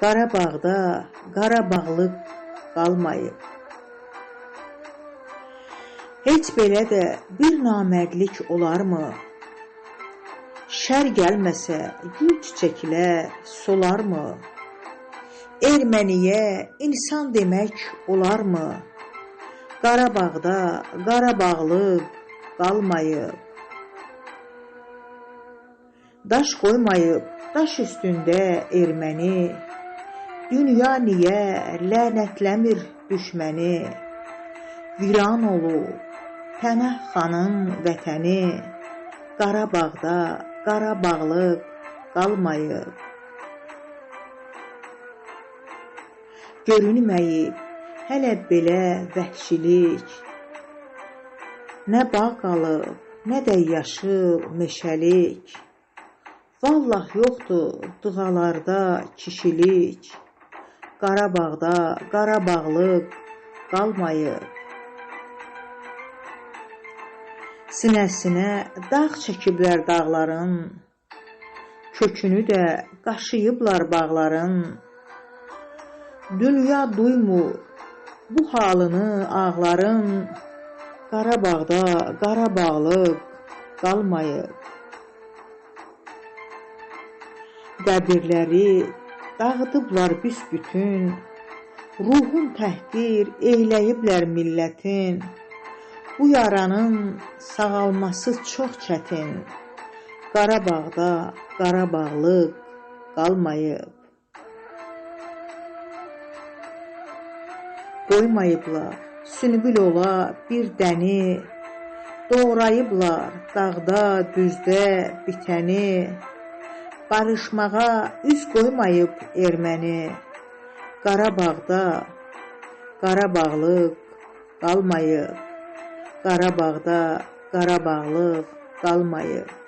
Qarabağda Qarabağlıq qalmayıb. Heç belə də bir namərdlik olarmı? Şər gəlməsə gül çiçəklər solarmı? Erməniyə insan demək olarmı? Qarabağda Qarabağlıq qalmayıb. Daş qoymayıb daş üstündə erməni, Dünya niyə lənətləmir düşməni? Viran olub Pənah xanın vətəni, Qarabağda Qarabağlıq qalmayıb. Görünməyib hələ belə vəhşilik, Nə bağ qalıb, nə də yaşıl meşəlik, Vallah yoxdur dağlarda kişilik, Qarabağda Qarabağlıq qalmayıb. Sinəsinə dağ çəkiblər dağların, Kökünü də qaşıyıblar bağların. Dünya duymur bu halını ağların, Qarabağda Qarabağlıq qalmayıb. Qəbirləri dağıdıblar büsbütün, Ruhun təhqir eyləyiblər millətin. Bu yaranın sağalması çox çətin, Qarabağda Qarabağlıq qalmayıb. Qoymayıblar sünbül ola bir dəni, Doğrayıblar dağda, düzdə bitəni, Barışmağa üz qoymayıb erməni, Qarabağda Qarabağlıq qalmayıb. Qarabağda Qarabağlıq qalmayıb.